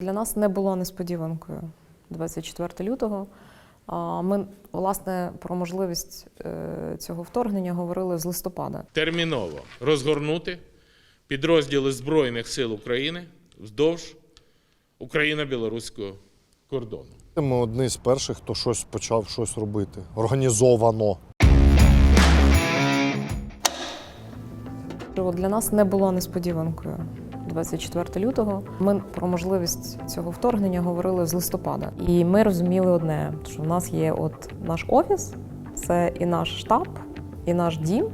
Для нас не було несподіванкою 24 лютого. А Ми, власне, про можливість е, цього вторгнення говорили з листопада. терміново розгорнути підрозділи Збройних сил України вздовж Україно-білоруського кордону. Ми одні з перших, хто щось почав щось робити. Організовано. Для нас не було несподіванкою 24 лютого. Ми про можливість цього вторгнення говорили з листопада. І ми розуміли одне: що в нас є от наш офіс, це і наш штаб, і наш дім.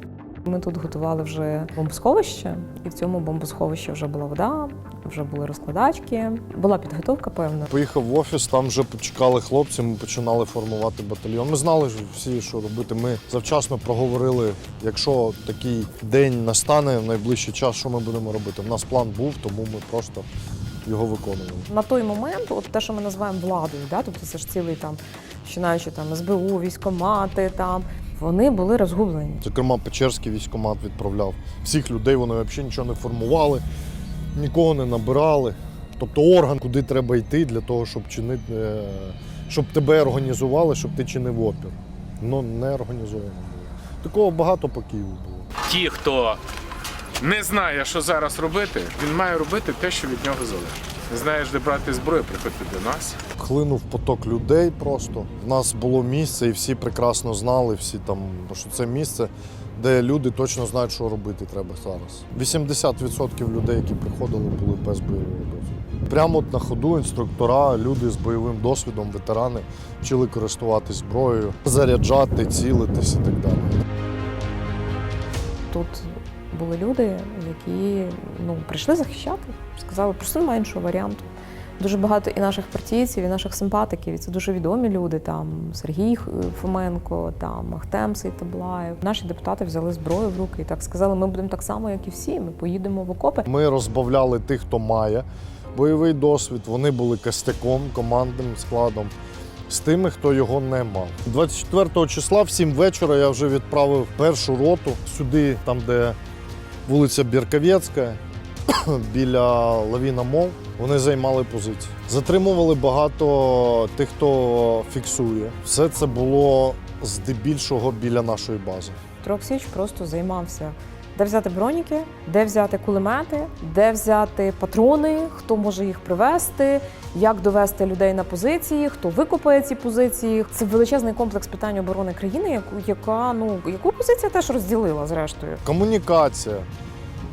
Ми тут готували вже бомбосховище, і в цьому бомбосховищі вже була вода, вже були розкладачки, була підготовка певна. Поїхав в офіс, там вже почекали хлопці, ми починали формувати батальйон. Ми знали всі, що робити. Ми завчасно проговорили, якщо такий день настане в найближчий час, що ми будемо робити. У нас план був, тому ми просто його виконували. На той момент, от те, що ми називаємо владою, да, тобто це ж цілий там, починаючи там СБУ, військомати, там вони були розгублені. Зокрема, Печерський військкомат відправляв всіх людей, вони взагалі нічого не формували, нікого не набирали. Тобто орган, куди треба йти для того, щоб чинити, е, щоб тебе організували, щоб ти чинив опір. Ну не організовано було. Такого багато по Києву було. Ті, хто не знає, що зараз робити, він має робити те, що від нього залежить. Не знаєш, де брати зброю, приходьте до нас. Хлинув поток людей просто. У нас було місце, і всі прекрасно знали, всі там, що це місце, де люди точно знають, що робити треба зараз. 80% людей, які приходили, були без бойового досвіду. Прямо от на ходу інструктора, люди з бойовим досвідом, ветерани вчили користуватись зброєю, заряджати, цілитись і так далі. Тут були люди, які ну, прийшли захищати, сказали, просто немає іншого варіанту. Дуже багато і наших партійців, і наших симпатиків, і це дуже відомі люди. Там Сергій Фоменко, там Ахтем Сейтаблаєв. Наші депутати взяли зброю в руки і так сказали: ми будемо так само, як і всі. Ми поїдемо в окопи. Ми розбавляли тих, хто має бойовий досвід. Вони були костяком, командним складом. З тими, хто його не мав. 24 числа в 7 вечора я вже відправив першу роту сюди, там, де вулиця Бірковецька, біля Лавіна Мол. Вони займали позиції. Затримували багато тих, хто фіксує. Все це було здебільшого біля нашої бази. Троксіч просто займався. Де взяти броніки, де взяти кулемети, де взяти патрони, хто може їх привезти, як довести людей на позиції, хто викопає ці позиції. Це величезний комплекс питань оборони країни, яку яка ну яку позиція теж розділила зрештою. Комунікація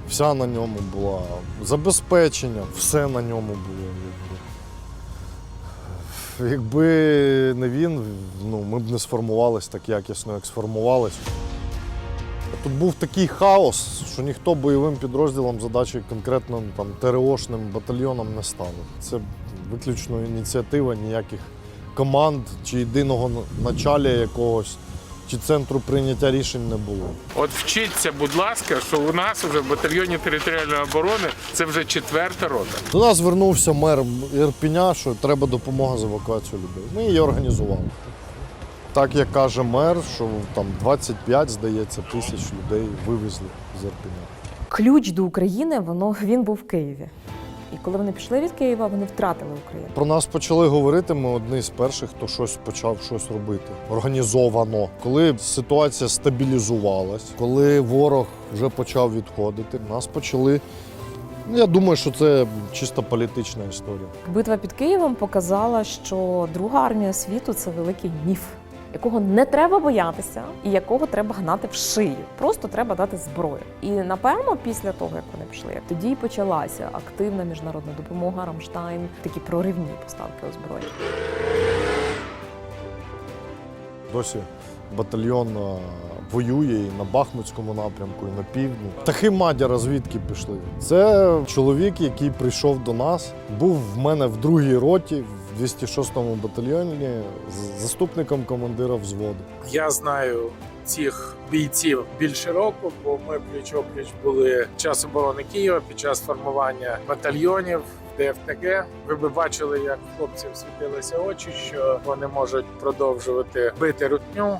вся на ньому була, забезпечення, все на ньому було. Якби не він, ну, ми б не сформувались так якісно, як сформувались. Тут був такий хаос, що ніхто бойовим підрозділом задачі конкретно там, ТРОшним батальйоном не ставив. Це виключно ініціатива ніяких команд чи єдиного началя якогось, чи центру прийняття рішень не було. От вчіться, будь ласка, що у нас вже в батальйоні територіальної оборони це вже четверта рота. До нас звернувся мер Ірпіня, що треба допомога з евакуацією людей. Ми її організували. Так як каже мер, що там 25, здається, тисяч людей вивезли з Ірпіня. Ключ до України воно він був в Києві. І коли вони пішли від Києва, вони втратили Україну. Про нас почали говорити. Ми одні з перших, хто щось почав щось робити. Організовано. Коли ситуація стабілізувалась, коли ворог вже почав відходити, нас почали. ну, Я думаю, що це чисто політична історія. Битва під Києвом показала, що друга армія світу це великий міф, якого не треба боятися і якого треба гнати в шию. Просто треба дати зброю. І напевно, після того як вони пішли, тоді й почалася активна міжнародна допомога Рамштайн, такі проривні поставки озброєння. Досі батальйон е, воює і на Бахмутському напрямку, і на півдні. Птахи мадяра звідки пішли? Це чоловік, який прийшов до нас, був в мене в другій роті, в 206-му батальйоні, заступником командира взводу. Я знаю цих бійців більше року, бо ми пліч-опліч були під час оборони Києва, під час формування батальйонів. ДФТГ. Ви би бачили, як хлопців світилися очі, що вони можуть продовжувати бити рутню,